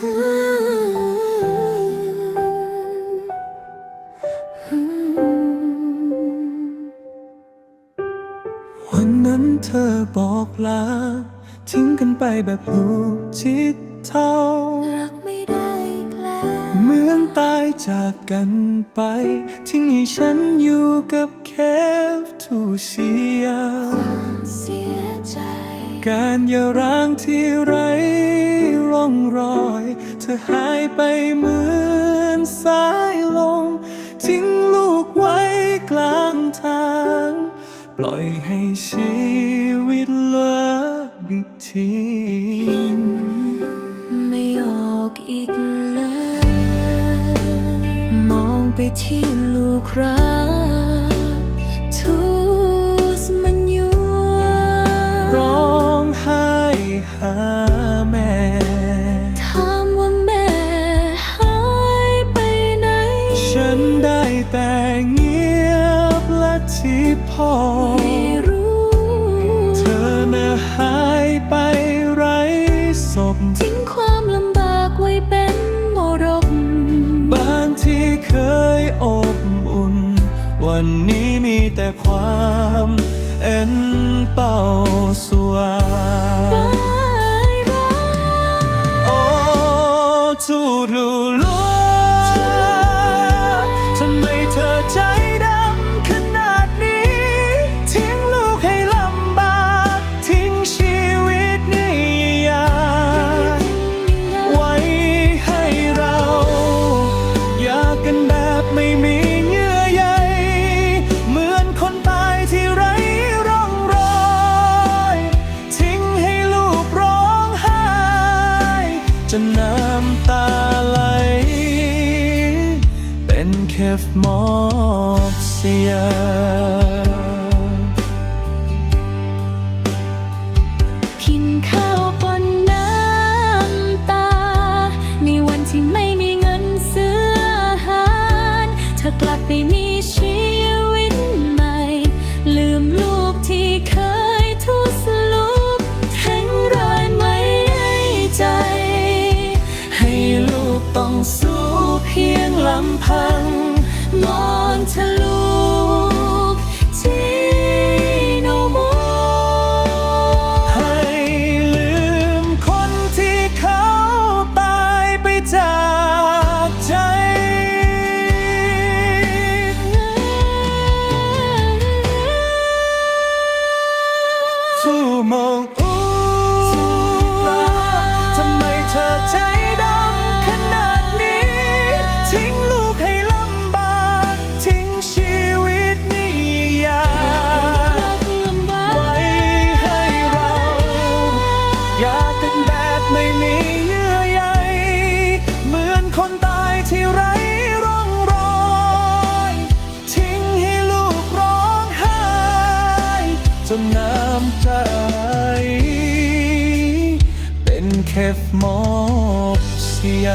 วันนั้นเธอบอกลา ทิ้งกันไปแบบหูชิดเท่า รักไม่ได้แล้วเหมือนตายจากกันไป ทิ้งให้ฉันอยู่กับแคฟทูเซีย เสียใจ การอย่าร้างที่ไร ร่องรอย เธอหายไปเหมือนสายลมทิ้งลูกไว้กลางทาง ปล่อยให้ชีวิตเลือบิดทิ้งไม่ออกอีกเลยมองไปที่ลูกรักทูส แต่เงียบและที่พ่อไม่รู้ เธอน่ะหายไปไร้ศพทิ้งความลำบากไว้เป็นมรดกบ้านที่เคยอบอุ่น วันนี้มีแต่ความเอ็นเป่าสวาร้ายร้ายโอ้ทูลูลู กันแบบไม่มีเยื่อใยเหมือนคนตายที่ไร้ร่องรอย ทิ้งให้ลูกร้องไห้จนน้ำตาไหล เป็นแค่หมอบเสียกินข้าว ได้มีชีวิตใหม่ ลืมลูกที่เคยทุสลุกแข็งแรงไว้ในใจ ให้ลูกต้องสู้เพียงลำพัง มอนทะลุ สู้มองอู้ทำไมเธอใจดำขนาดนี้ ทิ้งลูกให้ลำบาก ทิ้งชีวิตนี่ยากไว้ให้เรา อยากเป็นแบบไม่มีเยื่อใยเหมือนคนตายที่ไร้ นน้ำใจ เป็นแค่มอบเสีย